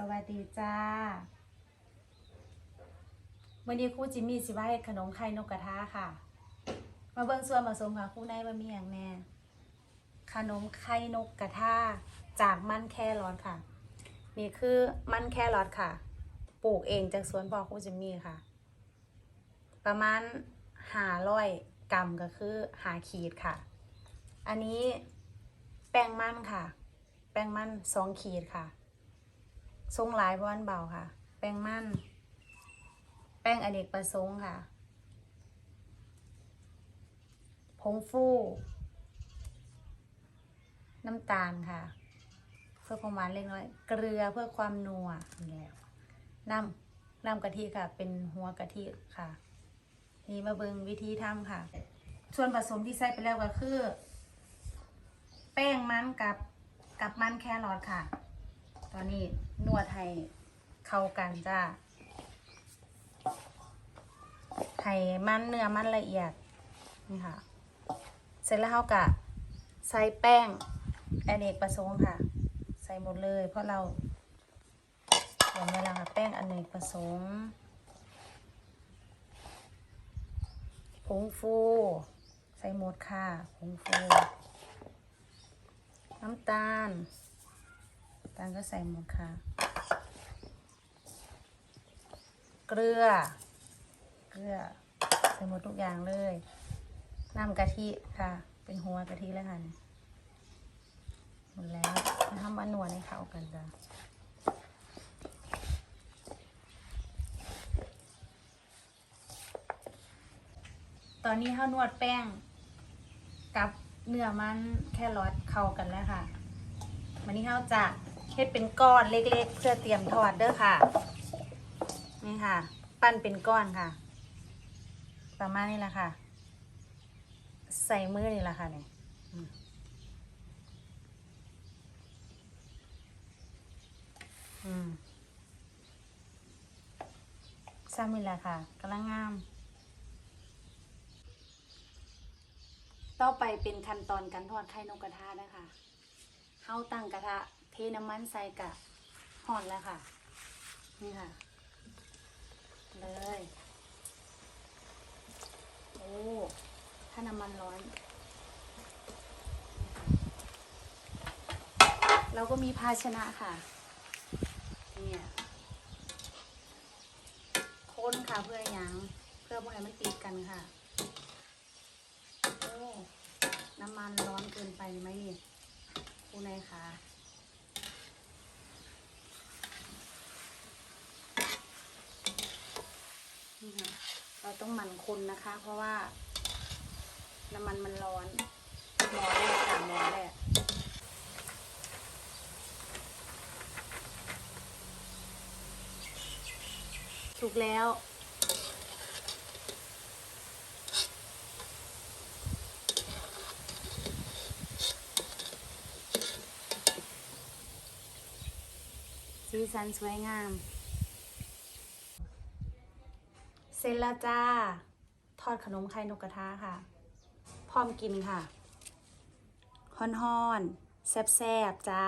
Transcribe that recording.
สวัสดีจ้าวันนี้ครูจิมมี่สิว่าเฮ็ดขนมไข่นกกระทะค่ะ มาเบิ่งส่วนผสมค่ะครูในว่ามีอย่างแน่ขนมไข่นกกระทะจากมันแครอทค่ะ นี่คือมันแครอทค่ะ ปลูกเองจากสวนพ่อครูจิมมี่ค่ะ ประมาณหาร้อยกรัมก็คือหาขีดค่ะ อันนี้แป้งมันค่ะ แป้งมันสองขีดค่ะ ทรงหลายเพราะมันเบาค่ะ แป้งมันแป้งอเนกประสงค์ค่ะ ผงฟู น้ำตาลค่ะ เพื่อความหวานเล็กน้อย เกลือเพื่อความนัวนี่แหละน้ำน้ำกะทิค่ะ เป็นหัวกะทิค่ะนี่มาเบิงวิธีทำค่ะ ส่วนผสมที่ใส่ไปแล้วก็คือ แป้งมันกับกับมันแครอทค่ะ ตอนนี้นวดให้เข้ากันจ้าให้มันเนื้อมันละเอียดนี่ค่ะ เสร็จแล้วเขากะใส่แป้งอเนกประสงค์ค่ะ ใส่หมดเลย เพราะเราเขียนไว้แล้วค่ะแป้งอเนกประสงค์ผงฟู ใส่หมดค่ะผงฟู น้ำตาล ตาลก็ใส่หมดค่ะเกลือ เกลือใส่หมดทุกอย่างเลย น้ำกะทิค่ะ เป็นหัวกะทิแล้วค่ะหมดแล้วทำมานวดให้เข้ากันจ้ะตอนนี้เขานวดแป้ง กับเนื้อมันแค่รอทเข้ากันแล้วค่ะวันนี้เขาจะ เฮ็ดเป็นก้อนเล็กๆ เพื่อเตรียมทอดเด้อค่ะ นี่ค่ะ ปั้นเป็นก้อนค่ะ ประมาณนี้แหละค่ะ ใส่มือนี่แหละค่ะเนี่ยอืมซ้ำนี่แหละค่ะกำลังงาม ต่อไปเป็นขั้นตอนการทอดไข่นกกระทะนะคะเข้าตั้งกระทะ น้ำมันใส่กะห่อนแล้วค่ะ นี่ค่ะ เลย โอ้ ถ้าน้ำมันร้อน เราก็มีภาชนะค่ะ เนี่ยคนค่ะเพื่อหยังเพื่อบ่ให้มันติดกันค่ะ โอ้ น้ำมันร้อนเกินไปไหมคุณนายคะนี่ค่ะเรา ต้องหมั่นคนนะคะ เพราะว่า น้ำมันมันร้อนหมอแรกค่ะหมอแรกถูกแล้วสีสันสวยงาม เส ร็จแล้วจ้า ทอดขนมไข่นกกระทะค่ะ พร้อมกินค่ะ ฮ้อนๆ แซ่บๆ จ้า